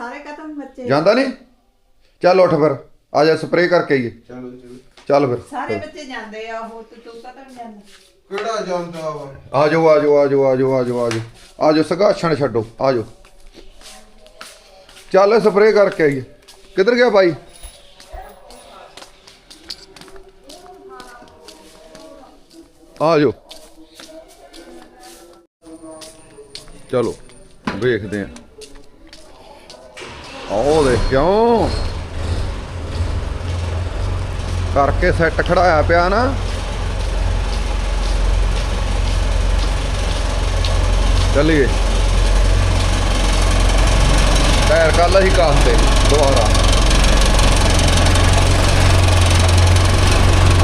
ਸਾਰੇ ਖਤਮ ਬੱਚੇ? ਜਾਂਦਾ ਨਹੀਂ? ਚੱਲ ਉੱਠ ਫਿਰ ਆ ਜਾ ਸਪਰੇਅ ਕਰਕੇ ਆਈਏ। ਚਲੋ ਚਲੋ ਚੱਲ ਫਿਰ। ਸਾਰੇ ਬੱਚੇ ਜਾਂਦੇ ਆ ਉਹ ਤੇ ਤੂੰ ਕਦੋਂ ਨੀ ਜਾਂਦਾ? ਕਿਹੜਾ ਜਾਂਦਾ ਵਾ? ਆ ਜਾਓ ਆ ਜਾਓ ਆ ਜਾਓ ਆ ਜਾਓ ਆ ਜਾਓ ਆ ਜਾਓ। ਆ ਜਾਓ ਸਗਾਛਣ ਛੱਡੋ ਆ ਜਾਓ। ਚੱਲ ਸਪਰੇਅ ਕਰਕੇ ਆਈਏ। ਕਿੱਧਰ ਗਿਆ ਬਾਈ? ਆ ਜਾਓ। ਚਲੋ ਵੇਖਦੇ ਆ। ਆਓ ਦੇ ਕਿਉਂ ਕਰਕੇ ਸੈੱਟ ਖੜਾਇਆ ਪਿਆ ਨਾ। ਚੱਲੀਏ। ਟਾਇਰ ਕੱਲ ਹੀ ਕਾਸਤੇ ਦੁਬਾਰਾ।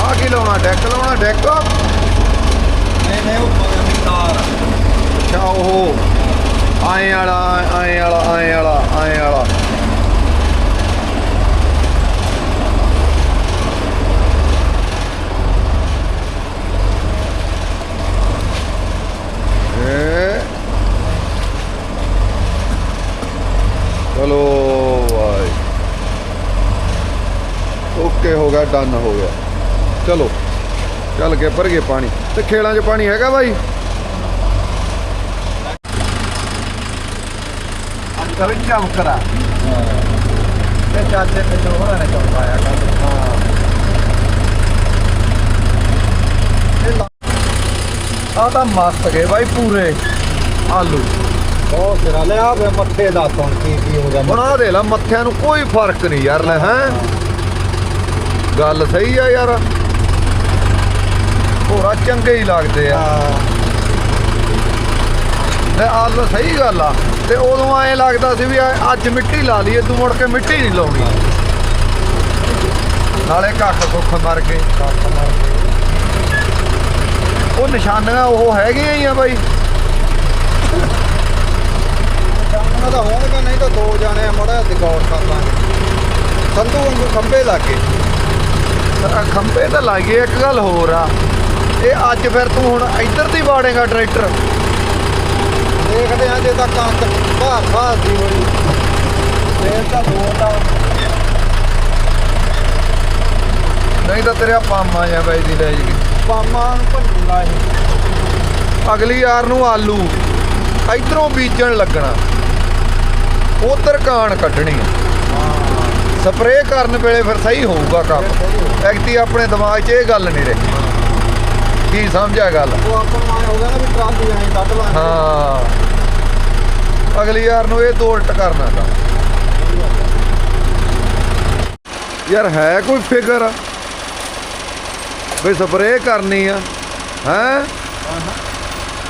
ਆ ਕੀ ਲਾਉਣਾ ਡੈਕ ਲਾਉਣਾ ਡੈਕ ਨਹੀਂ ਨਹੀਂ ਉਹ ਪਾਣੀ ਤਾਰ ਅੱਛਾ ਉਹ। ਆਏ ਵਾਲਾ ਆਏ ਵਾਲਾ ਆਏ ਵਾਲਾ ਏ ਚਲੋ ਭਾਈ ਓਕੇ ਹੋ ਗਿਆ ਡਨ ਹੋ ਗਿਆ। ਚਲੋ ਚੱਲ ਕੇ ਭਰ ਗਏ ਪਾਣੀ। ਤੇ ਖੇਲਾਂ 'ਚ ਪਾਣੀ ਹੈਗਾ ਬਾਈ? ਤੇ ਚਾਚੇ ਹੋਰਾਂ ਨੇ ਆ ਤਾਂ। ਮਸਤ ਗਏ ਬਾਈ ਪੂਰੇ। ਆਲੂ। ਬਹੁਤ ਸਿਰਾ ਲਿਆ ਵੇ ਮੱਥੇ ਦਾ ਤੋਂ ਕੀ ਕੀ ਹੋ ਗਿਆ। ਹੁਣ ਦੇ ਲਾ ਮੱਥਿਆਂ ਨੂੰ ਕੋਈ ਫ਼ਰਕ ਨਹੀਂ ਯਾਰ ਲੈ ਹੈ। ਗੱਲ ਸਹੀ ਆ ਯਾਰ। ਹੋਰਾ ਚੰਗੇ ਹੀ ਲੱਗਦੇ ਆ। ਤੇ ਆਲ ਸਹੀ ਗੱਲ ਆ। ਤੇ ਉਦੋਂ ਐ ਲੱਗਦਾ ਸੀ ਵੀ ਅੱਜ ਮਿੱਟੀ ਲਾ ਲਈਏ, ਤੂੰ ਮੁੜ ਕੇ ਮਿੱਟੀ ਨਹੀਂ ਲਾਉਣੀ। ਨਾਲੇ ਕੱਖ ਸੁੱਖ ਮਰ ਗਏ। ਉਹ ਨਿਸ਼ਾਨੀਆਂ ਉਹ ਹੈਗੀਆਂ ਹੀ ਆ ਬਾਈ। ਉਹਨਾਂ ਦਾ ਹੋਣਗਾ ਨਹੀਂ ਤਾਂ ਦੋ ਜਾਣੇ ਮੜਾ ਦਿਗੌਰ ਕਰ ਲਾਂਗੇ ਸੰਧੂ ਵਾਂਗੂ ਖੰਬੇ ਲੱਗੇ। ਆ ਖੰਭੇ ਤਾਂ ਲੱਗੇ ਇੱਕ ਗੱਲ ਹੋਰ ਆ। ਇਹ ਅੱਜ ਫਿਰ ਤੂੰ ਹੁਣ ਇੱਧਰ ਦੀ ਵਾੜੇਗਾ ਟਰੈਕਟਰ। ਦੇਖਦੇ ਆ ਜੇ ਤਾਂ ਕੰਕ ਬਾਹਰ ਬਾਹਰ ਦੀ ਹੋਈ। ਫੇਰ ਤਾਂ ਦੋ ਤਾਂ ਨਹੀਂ ਤਾਂ ਤੇਰੇ ਪਾਮਾ ਜਾਂ ਬਾਈ ਦੀ ਲੈ ਜੀ ਪਾਮਾਂ ਨੂੰ ਭੰਨੂਗਾ ਇਹ। ਅਗਲੀ ਯਾਰ ਨੂੰ ਆਲੂ। ਇਧਰੋਂ ਬੀਜਣ ਲੱਗਣਾ। ਉਧਰ ਕਾਣ ਕੱਢਣੀ ਸਪਰੇਅ ਕਰਨ ਵੇਲੇ ਫਿਰ ਸਹੀ ਹੋਊਗਾ ਕੰਮ। ਐਕਟੀ ਆਪਣੇ ਦਿਮਾਗ 'ਚ ਇਹ ਗੱਲ ਨਹੀਂ ਰਹੀ। ਕੀ ਸਮਝਿਆ ਗੱਲ? ਉਹ ਆਪਾਂ ਨੂੰ ਆਏ ਹੋ ਗਿਆ ਨਾ ਵੀ ਟਰਾਲੀ ਐਂ ਕੱਢ ਲਾਂਗੇ। ਹਾਂ। ਅਗਲੀ ਯਾਰ ਨੂੰ ਇਹ ਦੋ ਉਲਟ ਕਰਨਾ ਤਾਂ। ਯਾਰ ਹੈ ਕੋਈ ਫਿਕਰ? ਵੀ ਸਪਰੇਅ ਕਰਨੀ ਆ ਹੈ?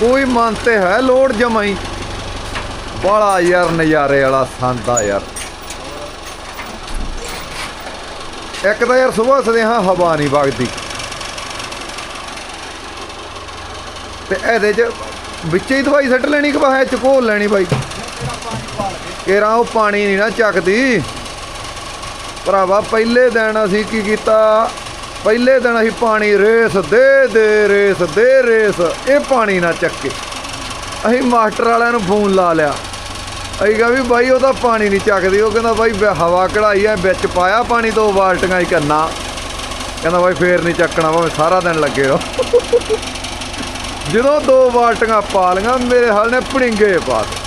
ਕੋਈ ਮਨ ਤੇ ਹੈ ਲੋਡ ਜਮਾਈ। ਬੜਾ ਯਾਰ ਨਜ਼ਾਰੇ ਵਾਲਾ ਸੰਦਾ ਯਾਰ। ਇੱਕ ਤਾਂ ਯਾਰ ਸਵੇਰ ਸਦੇਹਾ ਹਵਾ ਨਹੀਂ ਵਗਦੀ। ਤੇ ਇਹਦੇ ਚ ਵਿੱਚ ਹੀ ਦਵਾਈ ਸੱਟ ਲੈਣੀ ਕਿ ਬਾਹਰ ਚ ਘੋਲ ਲੈਣੀ ਬਾਈ? ਕੇਰਾ ਉਹ ਪਾਣੀ ਨਹੀਂ ਨਾ ਚੱਕਦੀ। ਭਰਾਵਾ, ਪਹਿਲੇ ਦਿਨ ਅਸੀਂ ਕੀ ਕੀਤਾ? ਪਹਿਲੇ ਦਿਨ ਅਸੀਂ ਪਾਣੀ ਰੇਸ ਦੇ ਦੇ, ਰੇਸ ਦੇ, ਰੇਸ। ਇਹ ਪਾਣੀ ਨਾ ਚੱਕੇ। ਅਸੀਂ ਮਾਸਟਰ ਵਾਲਿਆਂ ਨੂੰ ਫੋਨ ਲਾ ਲਿਆ। ਅਸੀਂ ਕਿਹਾ ਵੀ ਬਾਈ ਉਹਦਾ ਪਾਣੀ ਨਹੀਂ ਚੱਕਦੇ। ਉਹ ਕਹਿੰਦਾ ਬਾਈ ਹਵਾ ਕਢਾਈ ਐ, ਵਿੱਚ ਪਾਇਆ ਪਾਣੀ ਦੋ ਬਾਲਟੀਆਂ ਹੀ ਕਰਨਾ। ਕਹਿੰਦਾ ਬਾਈ, ਫੇਰ ਨਹੀਂ ਚੱਕਣਾ, ਭਾਵੇਂ ਸਾਰਾ ਦਿਨ ਲੱਗੇ ਰਹੋ। ਜਦੋਂ ਦੋ ਬਾਲਟੀਆਂ ਪਾ ਲੀਆਂ ਮੇਰੇ ਹਾਲ ਨੇ ਪੜਿੰਗੇ ਪਾ ਦਿੱਤੇ।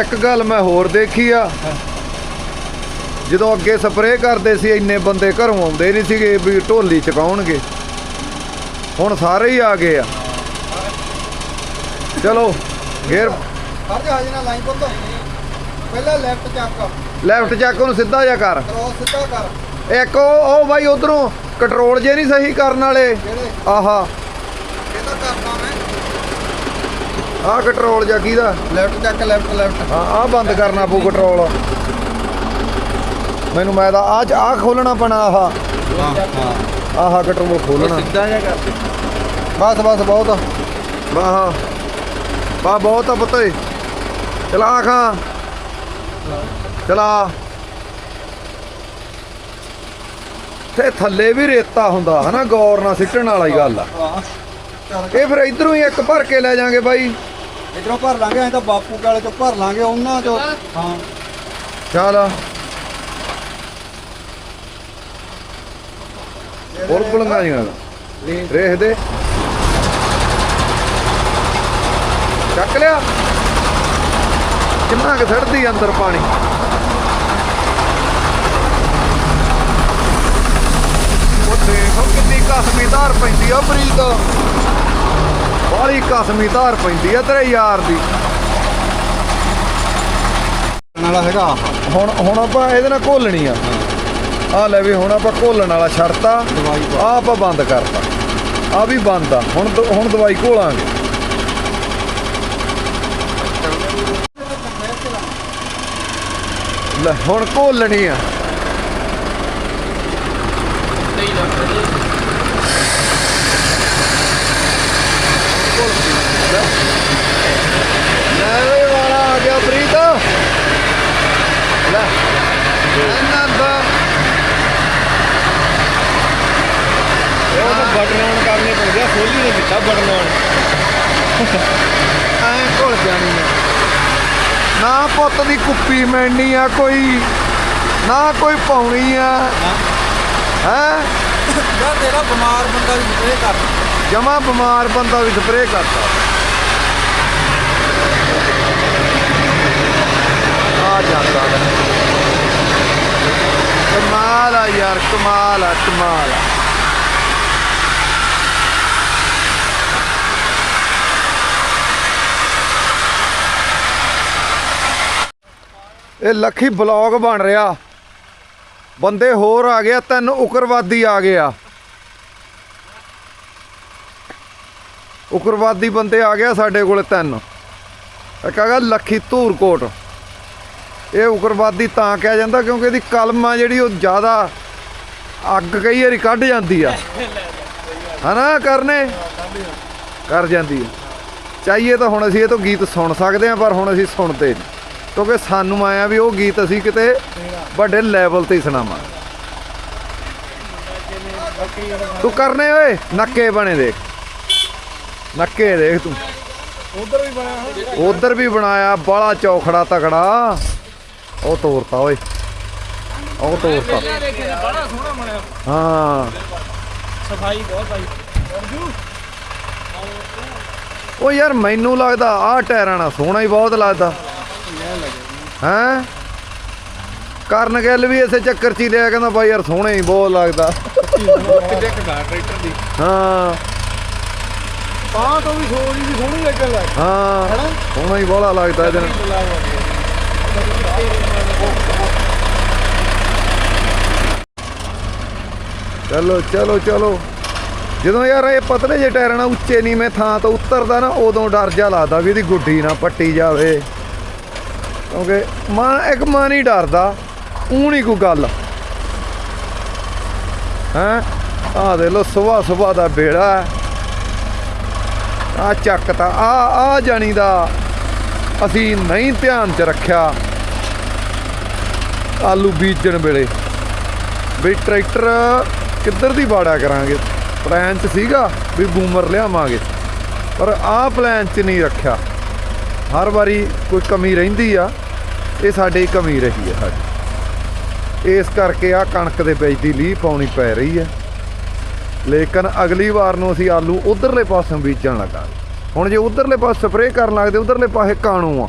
ਇੱਕ ਗੱਲ ਮੈਂ ਹੋਰ ਦੇਖੀ ਆ। ਜਦੋਂ ਅੱਗੇ ਸਪਰੇਅ ਕਰਦੇ ਸੀ ਇੰਨੇ ਬੰਦੇ ਘਰੋਂ ਆਉਂਦੇ ਨਹੀਂ ਸੀਗੇ ਵੀ ਢੋਲੀ ਚਕਾਉਣਗੇ। ਹੁਣ ਸਾਰੇ ਹੀ ਆ ਗਏ ਆ। ਚਲੋ ਗੇਰ ਕਰ ਜਾ ਹਜੇ ਨਾ ਲਾਈਨ ਪੁੱਤ। ਪਹਿਲਾਂ ਲੈਫਟ ਚੱਕ ਲੈਫਟ ਚੱਕ ਉਹਨੂੰ ਸਿੱਧਾ ਜਿਹਾ ਕਰ। ਸਿੱਧਾ ਕਰ। ਇੱਕ ਉਹ ਬਾਈ ਉਧਰੋਂ ਕੰਟਰੋਲ ਜੇ ਨਹੀਂ ਸਹੀ ਕਰਨ ਵਾਲੇ। ਆਹਾ। ਆਹ ਕੰਟਰੋਲ ਜਾਂ ਕਿਹਦਾ? ਲੈਫਟ ਚੱਕ ਲੈਫਟ ਲੈਫਟ ਹਾਂ ਆਹ ਬੰਦ ਕਰਨਾ ਪਊ ਕੰਟਰੋਲ ਮੈਨੂੰ ਮੈਂ ਤਾਂ ਆਹ ਆਹ ਖੋਲਣਾ ਪੈਣਾ ਆਹ। ਹਾਂ ਹਾਂ ਆਹ ਕੰਟਰੋਲ ਖੋਲਣਾ ਸਿੱਧਾ ਜਿਹਾ ਕਰ ਬਸ ਬਸ ਬਹੁਤ। ਆ ਵਾਹ ਬਾ ਬਹੁਤ ਆ ਪੁੱਤ ਓਏ ਚਲਾ ਖਾਂ। ਚਲਾ ਉੱਥੇ ਥੱਲੇ ਵੀ ਰੇਤਾ ਹੁੰਦਾ ਹਨਾ? ਗੌਰ ਨਾਲ ਸਿੱਟਣ ਵਾਲਾ ਹੀ ਗੱਲ ਆ। ਹਾਂ। ਇਹ ਫਿਰ ਇਧਰੋਂ ਹੀ ਇੱਕ ਭਰ ਕੇ ਲੈ ਜਾਾਂਗੇ ਬਾਈ। ਇਧਰੋਂ ਭਰ ਲਾਂਗੇ ਐਂ ਤਾਂ ਬਾਪੂ ਕਾਲੇ ਚੋਂ ਭਰ ਲਾਂਗੇ ਉਹਨਾਂ ਚੋਂ। ਹਾਂ। ਚੱਲ। ਹੋਰ ਬੁਲੰਗਾ ਚੱਕ ਲਿਆ। ਕਿੰਨਾ ਕੁ ਸੜਦੀ ਅੰਦਰ ਪਾਣੀ। ਉਹ ਦੇਖੋ ਕਿੰਨੀ ਕਸਮੀ ਧਾਰ ਪੈਂਦੀ ਆ ਬਰੀਕ ਬਾਹਲੀ ਕਸਮੀ ਧਾਰ ਪੈਂਦੀ ਆ ਤੇਰੇ ਯਾਰ ਦੀ। ਵਾਲਾ ਹੈਗਾ। ਹੁਣ ਹੁਣ ਆਪਾਂ ਇਹਦੇ ਨਾਲ ਘੋਲਣੀ ਆ। ਆ ਲੈ ਵੀ ਹੁਣ ਆਪਾਂ ਘੋਲਣ ਵਾਲਾ ਛੱਡਤਾ। ਆ ਆਪਾਂ ਬੰਦ ਕਰਤਾ। ਆ ਵੀ ਬੰਦ ਆ ਹੁਣ ਹੁਣ ਦਵਾਈ ਘੋਲਾਂਗੇ। ਲੈ ਹੁਣ ਘੋਲਣੀ ਆ। ਲੈ ਵੇ ਵਾਲਾ ਆ ਗਿਆ ਪ੍ਰੀਤ। ਲੈ ਇਹਨਾਂ ਦਾ ਉਹ ਤਾਂ ਬਟਨ ਆਨ ਕਰਨੇ ਪੈਂਦੇ ਆ ਸੋਲੀ ਨੇ ਦਿੱਤਾ ਬਟਨ ਆਨ ਐਂ ਘੁਲ ਜਾਣੀ ਆ। ਨਾ ਪੁੱਤ ਦੀ ਕੁੱਪੀ ਮੈਣੀ ਆ ਕੋਈ ਨਾ ਕੋਈ ਪਾਉਣੀ ਆ। ਹੈ। ਯਾਰ ਤੇਰਾ ਬਿਮਾਰ ਬੰਦਾ ਵੀ ਸਪਰੇ ਕਰ। ਜਮਾ ਬਿਮਾਰ ਬੰਦਾ ਵੀ ਸਪਰੇਅ ਕਰਦਾ। ਆ ਜਾਂਦਾ। ਕਮਾਲ ਆ ਯਾਰ ਕਮਾਲ ਆ ਕਮਾਲ ਆ। ਇਹ ਲੱਖੀ ਬਲੌਗ ਬਣ ਰਿਹਾ। ਬੰਦੇ ਹੋਰ ਆ ਗਿਆ ਤਿੰਨ ਉਗਰਵਾਦੀ ਆ ਗਿਆ ਉਗਰਵਾਦੀ ਬੰਦੇ ਆ ਗਿਆ ਸਾਡੇ ਕੋਲ ਤਿੰਨ। ਇੱਕ ਹੈਗਾ ਲੱਖੀ ਧੂਰਕੋਟ। ਇਹ ਉਗਰਵਾਦੀ ਤਾਂ ਕਿਹਾ ਜਾਂਦਾ ਕਿਉਂਕਿ ਇਹਦੀ ਕਲਮ ਆ ਜਿਹੜੀ ਉਹ ਜ਼ਿਆਦਾ ਅੱਗ ਕਈ ਵਾਰੀ ਕੱਢ ਜਾਂਦੀ ਆ। ਹਨਾ ਕਰਨੇ? ਕਰ ਜਾਂਦੀ ਆ। ਚਾਹੀਏ ਤਾਂ ਹੁਣ ਅਸੀਂ ਇਹ ਤੋਂ ਗੀਤ ਸੁਣ ਸਕਦੇ ਆ, ਪਰ ਹੁਣ ਅਸੀਂ ਸੁਣਦੇ ਨਹੀਂ। ਕਿਉਂਕਿ ਸਾਨੂੰ ਆਇਆ ਵੀ ਉਹ ਗੀਤ ਅਸੀਂ ਕਿਤੇ ਵੱਡੇ ਲੈਵਲ ਤੇ ਸੁਣਾਵਾਂ। ਤੂੰ ਕਰਨੇ ਓਏ ਨੱਕੇ ਬਣੇ ਦੇਖ। ਨੱਕੇ ਦੇਖ ਤੂੰ। ਉਧਰ ਵੀ ਬਣਿਆ ਹੋਇਆ। ਉਧਰ ਵੀ ਬਣਾਇਆ ਬਾਲਾ ਚੌਖੜਾ ਤਕੜਾ। ਉਹ ਤੋਰਤਾ ਓਏ। ਉਹ ਤੋਰਤਾ। ਬੜਾ ਸੋਹਣਾ ਹਾਂ। ਸਫ਼ਾਈ ਬਹੁਤ ਆਈ। ਅਰਜੂ। ਉਹ ਯਾਰ ਮੈਨੂੰ ਲੱਗਦਾ ਆਹ ਟਾਇਰਾਂ ਨਾਲ ਸੋਹਣਾ ਹੀ ਬਹੁਤ ਲੱਗਦਾ। ਹੈਂ? ਕਰਨ ਗੱਲ ਵੀ ਇਸੇ ਚੱਕਰ ਚ ਹੀ ਲਿਆ ਕਹਿੰਦਾ ਬਾਈ ਯਾਰ ਸੋਹਣਾ ਹੀ ਬਹੁਤ ਲੱਗਦਾ। ਕਿੱਡੇ ਕਗਾ ਟਰੈਕਟਰ ਦੀ। ਹਾਂ। ਤਾਂ ਤੋਂ ਵੀ ਸੋਹਣੀ ਵੀ ਸੋਹਣੀ ਲੱਗਣ ਲੱਗ ਹਾਂ। ਸੋਹਣਾ ਹੀ ਬਹੁਤ ਲੱਗਦਾ ਇਹਦੇ ਨਾਲ। ਚਲੋ ਚਲੋ ਚਲੋ। ਜਦੋਂ ਯਾਰ ਇਹ ਪਤਲੇ ਜਿਹੇ ਟਾਇਰਾਂ ਨਾਲ ਉੱਚੇ ਨੀਵੇਂ ਥਾਂ ਤੋਂ ਉਤਰਦਾ ਨਾ ਉਦੋਂ ਡਰ ਜਾ ਲੱਗਦਾ ਵੀ ਇਹਦੀ ਗੁੱਡੀ ਨਾ ਪੱਟੀ ਜਾਵੇ। ਕਿਉਂਕਿ ਮਨ ਇੱਕ ਮਨ ਹੀ ਡਰਦਾ, ਊਂ ਨਹੀਂ ਕੋਈ ਗੱਲ। ਹੈਂ? ਆਹ ਦੇ ਲੋ ਸਵੇਰ ਸਵੇਰ ਦਾ ਬੇੜਾ ਆ ਚੱਕ ਤਾਂ ਆ ਆ ਜਾਣੀ ਦਾ ਅਸੀਂ ਨਹੀਂ ਧਿਆਨ ਚ ਰੱਖਿਆ। ਆਲੂ ਬੀਜਣ ਵੇਲੇ। ਵੀ ਟਰੈਕਟਰ ਕਿੱਧਰ ਦੀ ਬਾੜਾ ਕਰਾਂਗੇ? ਪਲਾਨ ਚ ਸੀਗਾ ਵੀ ਬੂਮਰ ਲਿਆਵਾਂਗੇ। ਪਰ ਆਹ ਪਲਾਨ ਚ ਨਹੀਂ ਰੱਖਿਆ। ਹਰ ਵਾਰੀ ਕੋਈ ਕਮੀ ਰਹਿੰਦੀ ਆ। ਇਹ ਸਾਡੀ ਕਮੀ ਰਹੀ ਹੈ ਸਾਡੀ। ਇਸ ਕਰਕੇ ਆ ਕਣਕ ਦੇ ਵਿੱਚ ਦੀ ਲੀਹ ਪਾਉਣੀ ਪੈ ਰਹੀ ਹੈ। ਲੇਕਿਨ ਅਗਲੀ ਵਾਰ ਨੂੰ ਅਸੀਂ ਆਲੂ ਉਧਰਲੇ ਪਾਸੋਂ ਬੀਜਣ ਲੱਗਾ ਹੁਣ ਜੇ ਉਧਰਲੇ ਪਾਸੇ ਸਪਰੇਅ ਕਰਨ ਲੱਗਦੇ, ਉਧਰਲੇ ਪਾਸੇ ਕਾਣੂ ਆ।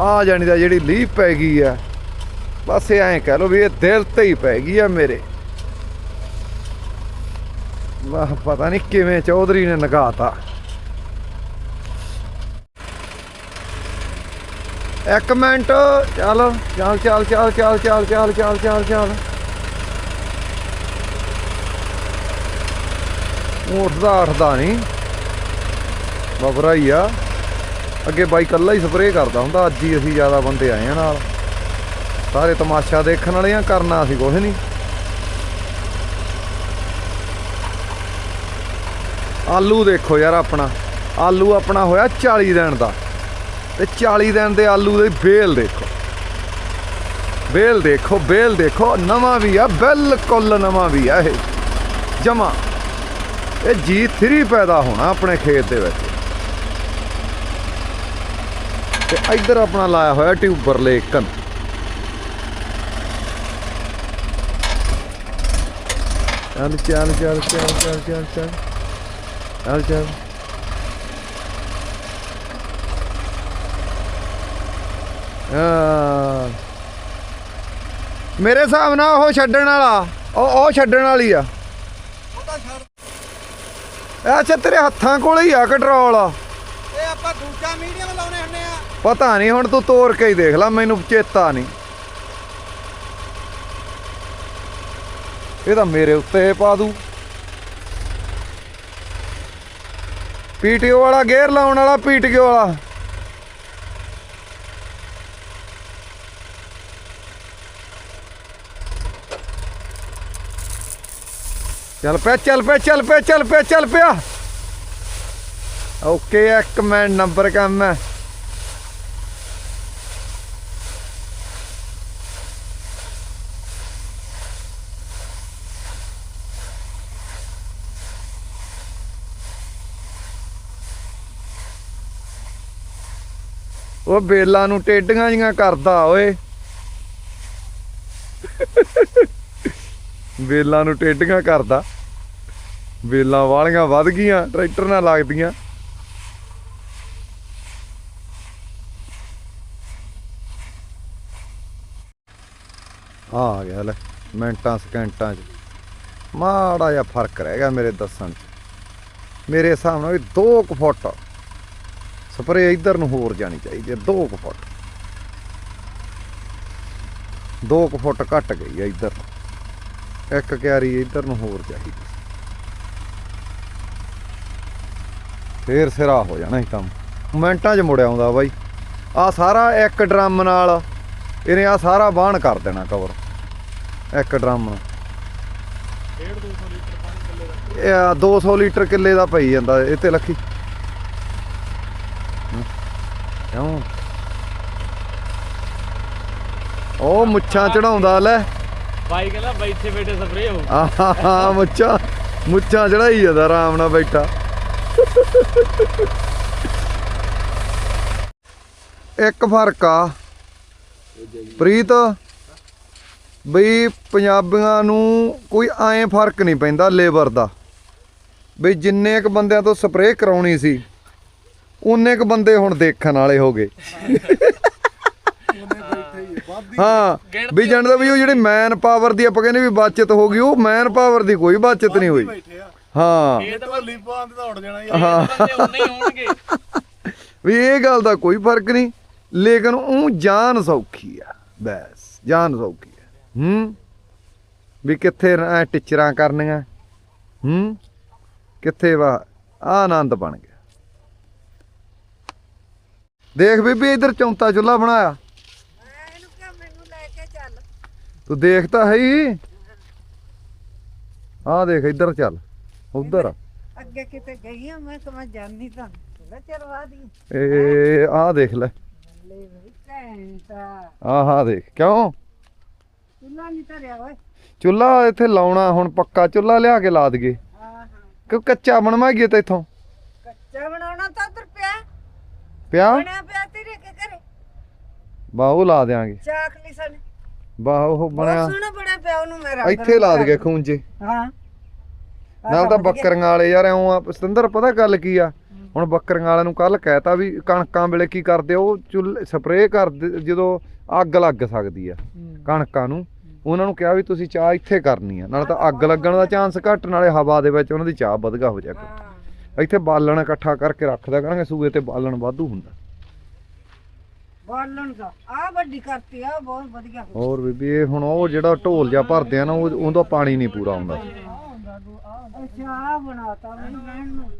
ਆ ਜਾਣੀ ਦਾ ਜਿਹੜੀ ਲੀਹ ਪੈ ਗਈ ਆ ਬਸ ਇਹ ਐਂ ਕਹਿ ਲਓ ਵੀ ਇਹ ਦਿਲ ਤੇ ਹੀ ਪੈ ਗਈ ਆ ਮੇਰੇ। ਵਾਹ, ਪਤਾ ਨਹੀਂ ਕਿਵੇਂ ਚੌਧਰੀ ਨੇ ਨਗਾਤਾ। ਇੱਕ ਮਿੰਟ, ਚੱਲ ਚੱਲ ਚੱਲ ਚੱਲ ਚੱਲ ਚੱਲ ਚੱਲ ਚੱਲ ਚੱਲ ਚੱਲ। ਉੱਠਦਾ ਉੱਠਦਾ ਨਹੀਂ ਬਬਰਾ ਹੀ ਆ। ਅੱਗੇ ਬਾਈ ਕੱਲਾ ਹੀ ਸਪਰੇਅ ਕਰਦਾ ਹੁੰਦਾ, ਅੱਜ ਹੀ ਅਸੀਂ ਜ਼ਿਆਦਾ ਬੰਦੇ ਆਏ ਆ ਨਾਲ। ਸਾਰੇ ਤਮਾਸ਼ਾ ਦੇਖਣ ਵਾਲੇ ਆ, ਕਰਨਾ ਅਸੀਂ ਕੁਝ ਨਹੀਂ ਆਲੂ ਦੇਖੋ ਯਾਰ ਆਪਣਾ। ਆਲੂ ਆਪਣਾ ਹੋਇਆ 40 ਦਿਨ ਦਾ। ਤੇ 40 ਦਿਨ ਦੇ ਆਲੂ ਦੇ ਬੇਲ ਦੇਖੋ। ਬੇਲ ਦੇਖੋ ਬੇਲ ਦੇਖੋ, ਨਵਾਂ ਵੀ ਆ, ਬਿਲਕੁਲ ਨਵਾਂ ਵੀ ਆ ਇਹ। ਜਮਾ। ਇਹ G3 ਪੈਦਾ ਹੋਣਾ ਆਪਣੇ ਖੇਤ ਦੇ ਵਿੱਚ। ਤੇ ਇੱਧਰ ਆਪਣਾ ਲਾਇਆ ਹੋਇਆ ਟਿਊਬਰ ਲੇਕਨ। ਚੱਲ ਚੱਲ ਚੱਲ ਚੱਲ ਚੱਲ ਚੱਲ। ਚੱਲ ਚੱਲ ਚੱਲ ਆ ਮੇਰੇ ਹਿਸਾਬ ਨਾਲ ਉਹ ਛੱਡਣ ਵਾਲਾ ਉਹ ਉਹ ਛੱਡਣ ਵਾਲੀ ਆ। ਅੱਛਾ ਤੇਰੇ ਹੱਥਾਂ ਕੋਲ ਹੀ ਆ ਕੰਟਰੋਲ ਇਹ ਆਪਾਂ ਦੂਜਾ ਮੀਡੀਅਮ ਲਾਉਣੇ ਹੁੰਨੇ ਆ। ਪਤਾ ਨਹੀਂ ਹੁਣ ਤੂੰ ਤੋੜ ਕੇ ਹੀ ਦੇਖ ਲੈ ਮੈਨੂੰ ਚੇਤਾ ਨਹੀਂ। ਇਹ ਤਾਂ ਮੇਰੇ ਉੱਤੇ ਪਾ ਦੂ ਪੀਟੀਓ ਵਾਲਾ ਗੇਅਰ ਲਾਉਣ ਵਾਲਾ ਪੀਟੀਓ ਵਾਲਾ। ਚੱਲ ਪਿਆ ਚੱਲ ਪਿਆ ਚੱਲ ਪਿਆ ਚੱਲ ਪਿਆ ਚੱਲ ਪਿਆ। ਓਕੇ, ਇੱਕ ਮਿੰਟ ਨੰਬਰ ਕੰਮ ਹੈ। ਉਹ ਬੇਲਾਂ ਨੂੰ ਟੇਡੀਆਂ ਜੀਆਂ ਕਰਦਾ, ਓਏ। ਵੇਲਾਂ ਨੂੰ ਟੇਡੀਆਂ ਕਰਦਾ। ਵੇਲਾਂ ਵਾਲੀਆਂ ਵੱਧ ਗਈਆਂ, ਟਰੈਕਟਰ ਨਾਲ ਲੱਗਦੀਆਂ। ਆ ਗਿਆ ਲੈ, ਮਿੰਟਾਂ ਸਕਿੰਟਾਂ ਚ। ਮਾੜਾ ਜਿਹਾ ਫ਼ਰਕ ਰਹਿ ਗਿਆ ਮੇਰੇ ਦੱਸਣ ਚ। ਮੇਰੇ ਹਿਸਾਬ ਨਾਲ 2 ਕੁ ਫੁੱਟ ਸਪਰੇ ਇੱਧਰ ਨੂੰ ਹੋਰ ਜਾਣੀ ਚਾਹੀਦੀ ਹੈ 2 ਕੁ ਫੁੱਟ। 2 ਕੁ ਫੁੱਟ ਘਟ ਗਈ ਹੈ ਇੱਧਰ। ਇੱਕ ਕਿਆਰੀ ਇੱਧਰ ਨੂੰ ਹੋਰ ਚਾਹੀਦੀ। ਫੇਰ ਸਿਰਾ ਹੋ ਜਾਣਾ ਇਹ ਕੰਮ। ਮਿੰਟਾਂ 'ਚ ਮੁੜ ਆਉਂਦਾ ਬਾਈ। ਆ ਸਾਰਾ ਇੱਕ ਡਰਮ ਨਾਲ, ਇਹਨੇ ਆ ਸਾਰਾ ਬਾਹਣ ਕਰ ਦੇਣਾ ਕਵਰ ਇੱਕ ਡਰਮ ਨਾਲ। 1.5 ਲੀਟਰ ਪਾਣੀ ਥੱਲੇ ਦਾ 200 ਲੀਟਰ ਕਿੱਲੇ ਦਾ ਪਈ ਜਾਂਦਾ, ਇਹ ਤੇ ਲੱਖੀ। ਕਿਉਂ? ਉਹ ਮੁੱਛਾਂ ਚੜਾਉਂਦਾ, ਲੈ। ਬਾਈ ਕਹਿੰਦਾ ਬੈਠੇ ਬੈਠੇ ਸਪਰੇ ਹੋ ਆਹਾ, ਮੁੱਛਾਂ ਮੁੱਛਾਂ ਚੜਾਈ ਜਾਂਦਾ, ਆਰਾਮ ਨਾਲ ਬੈਠਾ। ਇੱਕ ਫ਼ਰਕ ਆ, ਪ੍ਰੀਤ, ਬਈ ਪੰਜਾਬੀਆਂ ਨੂੰ ਕੋਈ ਐਂ ਫ਼ਰਕ ਨਹੀਂ ਪੈਂਦਾ ਲੇਬਰ ਦਾ। ਬਈ ਜਿੰਨੇ ਕ ਬੰਦਿਆਂ ਤੋਂ ਸਪਰੇਅ ਕਰਾਉਣੀ ਸੀ ਉਨੇ ਕ ਬੰਦੇ ਹੁਣ ਦੇਖਣ ਵਾਲੇ ਹੋ ਗਏ ਹਾਂ ਵੀ ਜਾਣਦਾ ਵੀ ਉਹ ਜਿਹੜੀ ਮੈਨ ਪਾਵਰ ਦੀ ਆਪਾਂ ਕਹਿੰਦੇ ਵੀ ਬਚਤ ਹੋ ਗਈ ਉਹ ਮੈਨ ਪਾਵਰ ਦੀ ਕੋਈ ਬਚਤ ਨਹੀਂ ਹੋਈ। ਹਾਂ। ਇਹ ਤਾਂ ਲੀਪਾਂ ਤੇ ਤਾਂ ਉੱਡ ਜਾਣਾ ਹੀ। ਵੀ ਇਹ ਗੱਲ ਦਾ ਕੋਈ ਫ਼ਰਕ ਨਹੀਂ ਲੇਕਿਨ ਉਹ ਜਾਨ ਸੌਖੀ ਆ ਬਸ ਜਾਨ ਸੌਖੀ ਆ। ਹੂੰ? ਵੀ ਕਿੱਥੇ ਐ ਟਿਚਰਾਂ ਕਰਨੀਆਂ ਹੂੰ? ਕਿੱਥੇ ਵਾ ਆ ਆਨੰਦ ਬਣ ਗਿਆ। ਦੇਖ ਬੀਬੀ ਇਧਰ ਚੌਂਤਾ ਚੁੱਲਾ ਬਣਾਇਆ ਇਹਨੂੰ ਕਿਹਾ ਮੈਨੂੰ ਲੈ ਕੇ ਚੱਲ ਤੂੰ ਦੇਖ ਤਾਂ ਹੈ ਹੀ ਆ ਦੇਖ ਇੱਧਰ ਚੱਲ ਉਧਰ। ਅੱਗੇ ਕਿਤੇ ਗਈ ਆ ਮੈਂ ਕਮਾ ਜਾਣੀ ਤਾਂ ਲੈ ਚਲਵਾ ਦੀ। ਏ ਆ ਦੇਖ ਲੈ। ਆਹ ਆ ਦੇਖ ਕਿਉਂ? ਚੁੱਲਾ ਨਹੀਂ ਧਰਿਆ ਓਏ। ਚੁੱਲਾ ਇੱਥੇ ਲਾਉਣਾ ਹੁਣ ਪੱਕਾ ਚੁੱਲਾ ਲਿਆ ਕੇ ਲਾ ਹਾਂ। ਕਿ ਕੱਚਾ ਬਣਵਾਈਏ ਤੇ ਇੱਥੋਂ? ਕੱਚਾ ਬਣਾਉਣਾ ਤਾਂ ਉਧਰ ਪਿਆ। ਪਿਆ? ਬਣਿਆ ਪਿਆ ਤੇਰੇ ਕੇ ਘਰੇ। ਬਾਹੂ ਲਾ ਦੇਾਂਗੇ ਚਾਖ ਲਈ ਸਨ। ਬਾਹੂ ਬਹੁਤ ਬਣਿਆ। ਸੋਹਣਾ ਬਣਿਆ ਪਿਆ ਉਹਨੂੰ ਮੈਂ ਰੰਗ ਇੱਥੇ ਲਾ ਦਈਏ ਖੂੰਜੇ ਹਾਂ। ਨਾਲ ਤਾਂ ਬੱਕਰੀਆਂ ਵਾਲੇ ਯਾਰ ਐਉਂ ਆ ਸਤਿੰਦਰ ਪਤਾ ਗੱਲ ਕੀ ਆ? ਹੁਣ ਬੱਕਰੀਆਂ ਵਾਲਿਆਂ ਨੂੰ ਕੱਲ ਕਹਿਤਾ ਵੀ ਕਣਕਾਂ ਵੇਲੇ ਕੀ ਕਰਦੇ ਉਹ ਚੁੱਲ ਸਪਰੇਅ ਕਰਦੇ ਜਦੋਂ ਅੱਗ ਲੱਗ ਸਕਦੀ ਆ ਕਣਕਾਂ ਨੂੰ ਉਹਨਾਂ ਨੂੰ ਕਿਹਾ ਵੀ ਤੁਸੀਂ ਚਾਹ ਇੱਥੇ ਕਰਨੀ ਆ ਨਾਲੇ ਤਾਂ ਅੱਗ ਲੱਗਣ ਦਾ ਚਾਂਸ ਘੱਟ ਨਾਲੇ ਹਵਾ ਦੇ ਵਿੱਚ ਉਹਨਾਂ ਦੀ ਚਾਹ ਵਧਗਾ ਹੋ ਜਾਏਗਾ। ਇੱਥੇ ਬਾਲਣ ਇਕੱਠਾ ਕਰਕੇ ਰੱਖਦਾ ਕਰਾਂਗੇ ਸੂਏ ਤੇ ਬਾਲਣ ਵਾਧੂ ਹੁੰਦਾ। ਬਾਲਣ ਦਾ। ਆ ਵੱਡੀ ਕਰਤੀ ਆ ਬਹੁਤ ਵਧੀਆ ਹੋ ਹੋਰ ਬੀਬੀ ਇਹ ਹੁਣ ਉਹ ਜਿਹੜਾ ਢੋਲ ਜਿਹਾ ਭਰਦੇ ਆ ਨਾ ਉਹ ਉਹਦਾ ਪਾਣੀ ਨਹੀਂ ਪੂਰਾ ਆਉਂਦਾ ਅੱਛਾ ਆ ਬਣਾਤਾ ਮੈਨੂੰ ਨੂੰ।